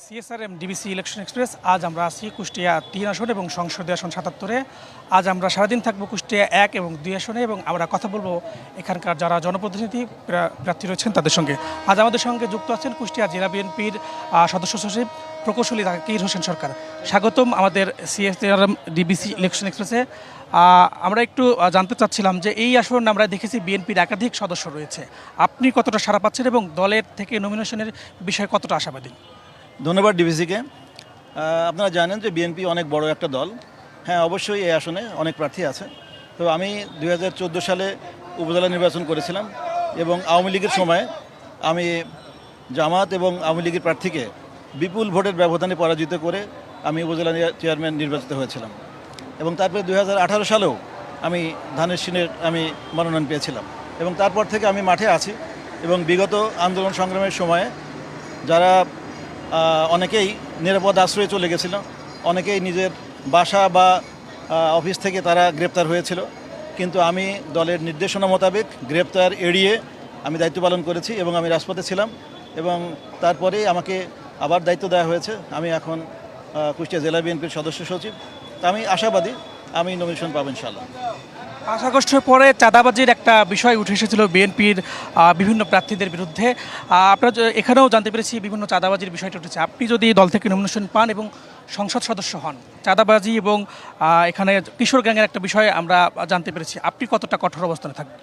CSRM DBC election express, আজ আমরা আছি কুষ্টিয়া তিন আসন এবং সংসদীয় আসন সাতাত্তরে। আজ আমরা সারাদিন থাকব কুষ্টিয়া এক এবং দুই আসনে এবং আমরা কথা বলব এখানকার যারা জনপ্রতিনিধি, প্রা- প্রার্থী রয়েছেন তাদের সঙ্গে। আজ আমাদের সঙ্গে যুক্ত আছেন কুষ্টিয়া জেলা বিএনপির সদস্য সচিব প্রকৌশলী জাকির হোসেন সরকার। স্বাগতম আমাদের সিএসআরএম ডিবিসি ইলেকশন এক্সপ্রেসে। আমরা একটু জানতে চাচ্ছিলাম যে এই আসন আমরা দেখেছি বিএনপির একাধিক সদস্য রয়েছে। আপনি কতটা সাড়া পাচ্ছেন এবং দলের থেকে নমিনেশনের বিষয়ে কতটা আশাবাদী? ধন্যবাদ ডিভিসিকে। আপনারা জানেন যে বিএনপি অনেক বড় একটা দল। হ্যাঁ অবশ্যই এই আসনে অনেক প্রার্থী আছে। তো আমি দুই হাজার চোদ্দ সালে উপজেলা নির্বাচন করেছিলাম এবং আওয়ামী লীগের সময় আমি জামাত এবং আওয়ামী লীগের প্রার্থীকে বিপুল ভোটের ব্যবধানে পরাজিত করে আমি উপজেলা চেয়ারম্যান নির্বাচিত হয়েছিলাম। এবং তারপরে দুই হাজার আঠারো সালেও আমি ধানের সিনের আমি মনোনয়ন পেয়েছিলাম। এবং তারপর থেকে আমি মাঠে আছি এবং বিগত আন্দোলন সংগ্রামের সময়ে যারা অনেকেই নিরাপদ আশ্রয়ে চলে গেছিল। অনেকেই নিজের বাসা বা অফিস থেকে তারা গ্রেপ্তার হয়েছিল। কিন্তু আমি দলের নির্দেশনা মোতাবেক গ্রেপ্তার এড়িয়ে আমি দায়িত্ব পালন করেছি এবং আমি রাজপথে ছিলাম এবং তারপরে আমাকে আবার দায়িত্ব দেওয়া হয়েছে। আমি এখন কুষ্টিয়া জেলা বিএনপির সদস্য সচিব। তা আমি আশাবাদী, আমি নমিনেশন পাবো ইনশাল্লাহ পাঁচ পরে চাঁদাবাজির একটা বিষয় উঠে এসেছিল বিএনপির বিভিন্ন প্রার্থীদের বিরুদ্ধে। আপনারা এখানেও জানতে পেরেছি বিভিন্ন চাঁদাবাজির বিষয়টা উঠেছে। আপনি যদি দল থেকে নমিনেশন পান এবং সংসদ সদস্য হন, চাঁদাবাজি এবং এখানে কিশোর গ্যাংয়ের একটা বিষয় আমরা জানতে পেরেছি। আপনি কতটা কঠোর অবস্থানে থাকবেন?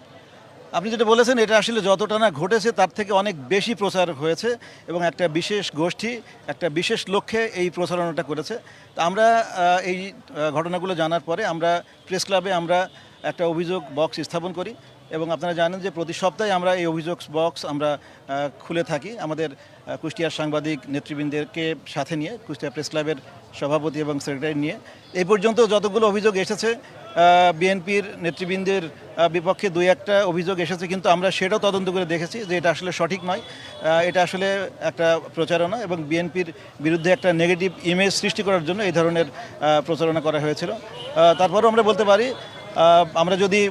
আপনি যেটা বলেছেন, এটা আসলে যতটা না ঘটেছে তার থেকে অনেক বেশি প্রচার হয়েছে এবং একটা বিশেষ গোষ্ঠী, একটা বিশেষ লক্ষ্যে এই প্রচারণাটা করেছে। তা আমরা এই ঘটনাগুলো জানার পরে আমরা প্রেস ক্লাবে আমরা একটা অভিযোগ বক্স স্থাপন করি এবং আপনারা জানেন যে প্রতি সপ্তাহে আমরা এই অভিযোগ বক্স আমরা খুলে থাকি। আমাদের কুষ্টিয়ার সাংবাদিক নেতৃবৃন্দকে সাথে নিয়ে, কুষ্টিয়া প্রেস ক্লাবের সভাপতি এবং সেক্রেটারি নিয়ে। এই পর্যন্ত যতগুলো অভিযোগ এসেছে বিএনপির নেতৃবৃন্দের বিপক্ষে দুই একটা অভিযোগ এসেছে, কিন্তু আমরা সেটাও তদন্ত করে দেখেছি যে এটা আসলে সঠিক নয়। এটা আসলে একটা প্রচারণা এবং বিএনপির বিরুদ্ধে একটা নেগেটিভ ইমেজ সৃষ্টি করার জন্য এই ধরনের প্রচারণা করা হয়েছিল। তারপরও আমরা বলতে পারি আমরা যদি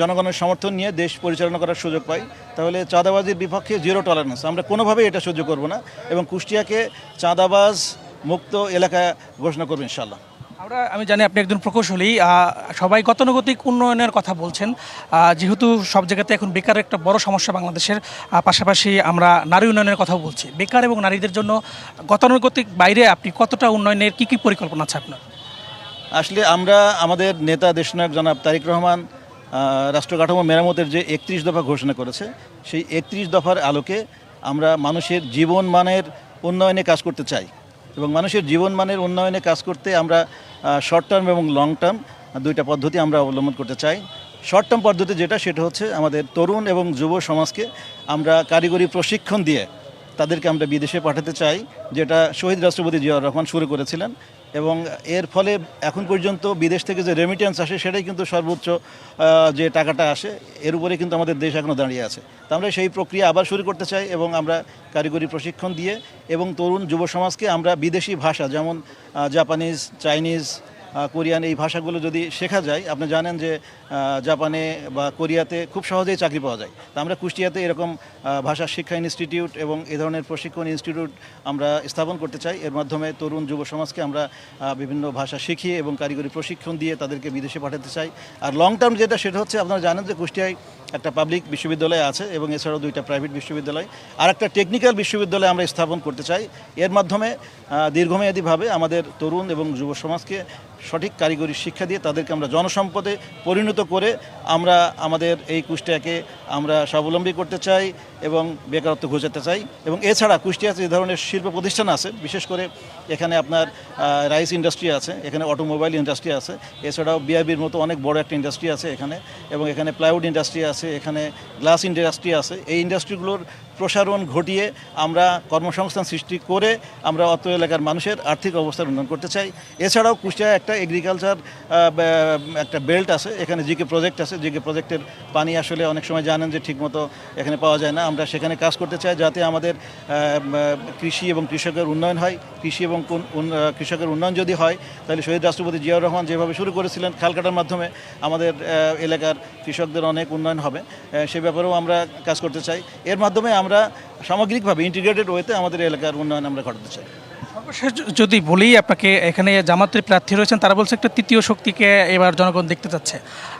জনগণের সমর্থন নিয়ে দেশ পরিচালনা করার সুযোগ পাই, তাহলে চাঁদাবাজির বিপক্ষে জিরো টলারেন্স আমরা কোনোভাবেই এটা সহ্য করব না এবং কুষ্টিয়াকে চাঁদাবাজ মুক্ত এলাকা ঘোষণা করব ইনশাল্লাহ আমরা, আমি জানি আপনি একজন প্রকৌশলী সবাই গতানুগতিক উন্নয়নের কথা বলছেন। যেহেতু সব জায়গাতে এখন বেকার একটা বড় সমস্যা বাংলাদেশের পাশাপাশি আমরা নারী উন্নয়নের কথাও বলছি। বেকার এবং নারীদের জন্য গতানুগতিক বাইরে আপনি কতটা উন্নয়নের কী কী পরিকল্পনা আছে আপনার? আসলে আমরা আমাদের নেতা দেশনায়ক জনাব তারিক রহমান রাষ্ট্র কাঠামো মেরামতের যে একত্রিশ দফা ঘোষণা করেছে, সেই একত্রিশ দফার আলোকে আমরা মানুষের জীবন মানের উন্নয়নে কাজ করতে চাই এবং মানুষের জীবন মানের উন্নয়নে কাজ করতে আমরা শর্ট টার্ম এবং লং টার্ম দুইটা পদ্ধতি আমরা অবলম্বন করতে চাই। শর্ট টার্ম পদ্ধতি যেটা, সেটা হচ্ছে আমাদের তরুণ এবং যুব সমাজকে আমরা কারিগরি প্রশিক্ষণ দিয়ে তাদেরকে আমরা বিদেশে পাঠাতে চাই, যেটা শহীদ রাষ্ট্রপতি জিয়াউর রহমান শুরু করেছিলেন। এবং এর ফলে এখন পর্যন্ত বিদেশ থেকে যে রেমিটেন্স আসে, সেটাই কিন্তু সর্বোচ্চ যে টাকাটা আসে, এর উপরে কিন্তু আমাদের দেশ এখনও দাঁড়িয়ে আছে। তা আমরা সেই প্রক্রিয়া আবার শুরু করতে চাই এবং আমরা কারিগরি প্রশিক্ষণ দিয়ে এবং তরুণ যুব সমাজকে আমরা বিদেশি ভাষা, যেমন জাপানিজ চাইনিজ কোরিয়ান এই ভাষাগুলো যদি শেখা যায়, আপনি জানেন যে জাপানে বা কোরিয়াতে খুব সহজেই চাকরি পাওয়া যায়। তা আমরা কুষ্টিয়াতে এরকম ভাষা শিক্ষা ইনস্টিটিউট এবং এ ধরনের প্রশিক্ষণ ইনস্টিটিউট আমরা স্থাপন করতে চাই। এর মাধ্যমে তরুণ যুব সমাজকে আমরা বিভিন্ন ভাষা শিখিয়ে এবং কারিগরি প্রশিক্ষণ দিয়ে তাদেরকে বিদেশে পাঠাতে চাই। আর লং টার্ম যেটা, সেটা হচ্ছে আপনারা জানেন যে কুষ্টিয়ায় একটা পাবলিক বিশ্ববিদ্যালয় আছে এবং এছাড়াও দুইটা প্রাইভেট বিশ্ববিদ্যালয়। আর একটা টেকনিক্যাল বিশ্ববিদ্যালয় আমরা স্থাপন করতে চাই। এর মাধ্যমে দীর্ঘমেয়াদীভাবে আমাদের তরুণ এবং যুব সমাজকে সঠিক কারিগরি শিক্ষা দিয়ে তাদেরকে আমরা জনসম্পদে পরিণত করে আমরা আমাদের এই কুষ্টিয়াকে আমরা স্বাবলম্বী করতে চাই এবং বেকারত্ব ঘোচাতে চাই। এবং এছাড়া কুষ্টিয়াতে যে ধরনের শিল্প প্রতিষ্ঠান আছে, বিশেষ করে এখানে আপনার রাইস ইন্ডাস্ট্রি আছে, এখানে অটোমোবাইল ইন্ডাস্ট্রি আছে, এছাড়াও বিআরবির মতো অনেক বড় একটা ইন্ডাস্ট্রি আছে এখানে এবং এখানে প্লাইউড ইন্ডাস্ট্রি আছে। এখানে গ্লাস ইন্ডাস্ট্রি আছে। এই ইন্ডাস্ট্রিগুলোর প্রসারণ ঘটিয়ে আমরা কর্মসংস্থান সৃষ্টি করে আমরা অত এলাকার মানুষের আর্থিক অবস্থার উন্নয়ন করতে চাই। এছাড়াও কুষ্টিয়া একটা এগ্রিকালচার একটা বেল্ট আছে, এখানে জিকে প্রজেক্ট আছে। জিকে প্রজেক্টের পানি আসলে অনেক সময় জানেন যে ঠিকমতো এখানে পাওয়া যায় না। আমরা সেখানে কাজ করতে চাই যাতে আমাদের কৃষি এবং কৃষকের উন্নয়ন হয়। কৃষি এবং কোন- কৃষকের উন্নয়ন যদি হয়, তাহলে শহীদ রাষ্ট্রপতি জিয়াউর রহমান যেভাবে শুরু করেছিলেন খাল কাটার মাধ্যমে, আমাদের এলাকার কৃষকদের অনেক উন্নয়ন হবে। সে ব্যাপারেও আমরা কাজ করতে চাই। এর মাধ্যমে আমরা সামগ্রিকভাবে ইন্টিগ্রেটেড ওয়েতে আমাদের এলাকার উন্নয়ন আমরা ঘটাতে চাই। সর্বশেষ যদি বলি আপনাকে এখানে জামাতের প্রার্থী রয়েছেন তারা বলছে একটা তৃতীয় শক্তিকে এবার জনগণ দেখতে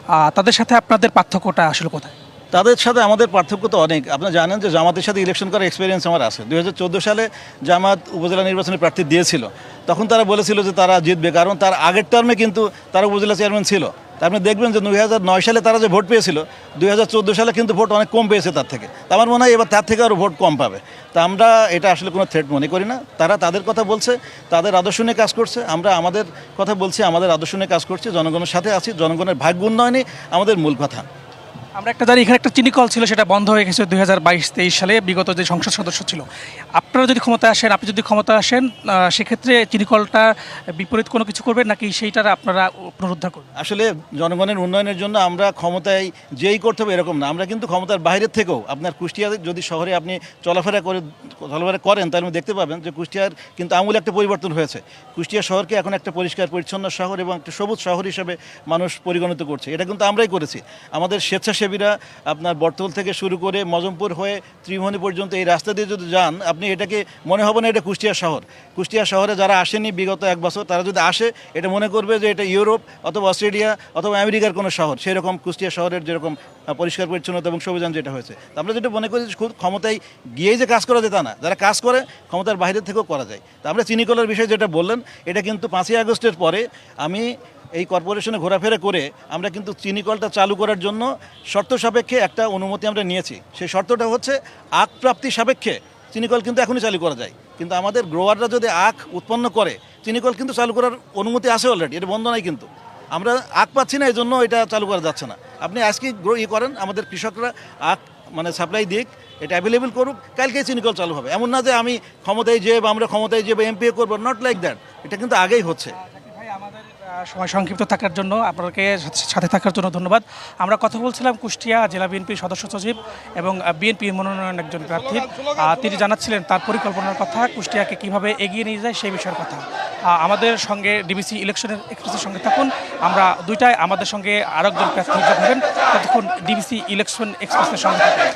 আহ, তাদের সাথে আপনাদের পার্থক্যটা আসলে কোথায়? তাদের সাথে আমাদের পার্থক্য তো অনেক। আপনারা জানেন যে জামাতের সাথে ইলেকশন করার এক্সপিরিয়েন্স আমার আছে। দুই হাজার চোদ্দ সালে জামাত উপজেলা নির্বাচনে প্রার্থী দিয়েছিল। তখন তারা বলেছিল যে তারা জিতবে কারণ তার আগের টার্মে কিন্তু তারা উপজেলা চেয়ারম্যান ছিল। তা আপনি দেখবেন যে দুই সালে তারা যে ভোট পেয়েছিল, দুই হাজার চোদ্দ সালে কিন্তু ভোট অনেক কম পেয়েছে তার থেকে। আমার মনে হয় এবার তার থেকে আরও ভোট কম পাবে। তা আমরা এটা আসলে কোনো থ্রেট মনে করি না। তারা তাদের কথা বলছে, তাদের আদর্শ নিয়ে কাজ করছে, আমরা আমাদের কথা বলছি, আমাদের আদর্শ নিয়ে কাজ করছি, জনগণের সাথে আছি, জনগণের ভাগ্য উন্নয়নই আমাদের মূল কথা। আমরা একটা জানি, এখানে একটা চিনি কল ছিল, সেটা বন্ধ হয়ে গেছে দুই হাজার বাইশ, তেইশ সালে, বিগত যে সংসদ সদস্য ছিল। আপনারা যদি ক্ষমতায় আসেন, আপনি যদি ক্ষমতা আসেন সেক্ষেত্রে চিনি কলটা বিপরীত কোনো কিছু করবেন, নাকি সেইটার আপনারা পুনরুদ্ধার করবেন? আসলে জনগণের উন্নয়নের জন্য আমরা ক্ষমতায় যেই করতে হবে এরকম না। আমরা কিন্তু ক্ষমতার বাইরের থেকেও আপনার কুষ্টিয়া যদি শহরে আপনি চলাফেরা করে, চলাফেরা করেন, তাহলে দেখতে পাবেন যে কুষ্টিয়ার কিন্তু আমূল একটা পরিবর্তন হয়েছে। কুষ্টিয়া শহরকে এখন একটা পরিষ্কার, পরিচ্ছন্ন শহর এবং একটা সবুজ শহর হিসেবে মানুষ পরিগণিত করছে। এটা কিন্তু আমরাই করেছি। আমাদের স্বেচ্ছাসেবীরা আপনার বর্তল থেকে শুরু করে মজমপুর হয়ে ত্রিভুবনী পর্যন্ত এই রাস্তা দিয়ে যদি যান, আপনি এটাকে মনে হবে না এটা কুষ্টিয়া শহর। কুষ্টিয়া শহরে যারা আসেনি বিগত এক বছর, তারা যদি আসে, এটা মনে করবে যে এটা ইউরোপ অথবা অস্ট্রেলিয়া অথবা আমেরিকার কোনো শহর। সেরকম কুষ্টিয়া শহরের যেরকম পরিষ্কার পরিচ্ছন্নতা এবং সবুজান যেটা হয়েছে। আমরা যেটা মনে করি খুব ক্ষমতায় গিয়েই যে কাজ করা যায় তা না। যারা কাজ করে, ক্ষমতার বাইরে থেকেও করা যায়। তা আমরা চিনিকলের বিষয়ে যেটা বললেন, এটা কিন্তু পাঁচই আগস্টের পরে আমি এই কর্পোরেশনে ঘোরাফেরা করে আমরা কিন্তু চিনিকলটা চালু করার জন্য শর্ত সাপেক্ষে একটা অনুমতি আমরা নিয়েছি। সেই শর্তটা হচ্ছে আখ প্রাপ্তি সাপেক্ষে চিনিকল কিন্তু এখনই চালু করা যায়। কিন্তু আমাদের গ্রোয়াররা যদি আখ উৎপন্ন করে চিনিকল কিন্তু চালু করার অনুমতি আছে অলরেডি এটা বন্ধ নাই কিন্তু। আমরা আখ পাচ্ছি না এই জন্য এটা চালু করা যাচ্ছে না। আপনি আজকে গ্রো ই করেন, আমাদের কৃষকরা আখ মানে সাপ্লাই দিক, এটা অ্যাভেলেবেল করুক কালকে চিনিকল চালু হবে। এমন না যে আমি ক্ষমতায় যে বা আমরা ক্ষমতায় যে বা এমপি করব নট লাইক দ্যাট এটা কিন্তু আগেই হচ্ছে। সময় সংক্ষিপ্ত থাকার জন্য আপনাকে সাথে থাকার জন্য ধন্যবাদ। আমরা কথা বলছিলাম কুষ্টিয়া জেলা বিএনপির সদস্য সচিব এবং বিএনপি মনোনয়ন একজন প্রার্থী। তিনি জানাচ্ছিলেন তার পরিকল্পনার কথা, কুষ্টিয়াকে কীভাবে এগিয়ে নিয়ে যায় সেই বিষয়ের কথা। আমাদের সঙ্গে ডিবিসি ইলেকশনের এক্সপ্রেসের সঙ্গে থাকুন। আমরা দুইটায় আমাদের সঙ্গে আরেকজন প্রার্থী যোগ হবেন। ততক্ষণ ডিবিসি ইলেকশন এক্সপ্রেসের সঙ্গে থাকুন।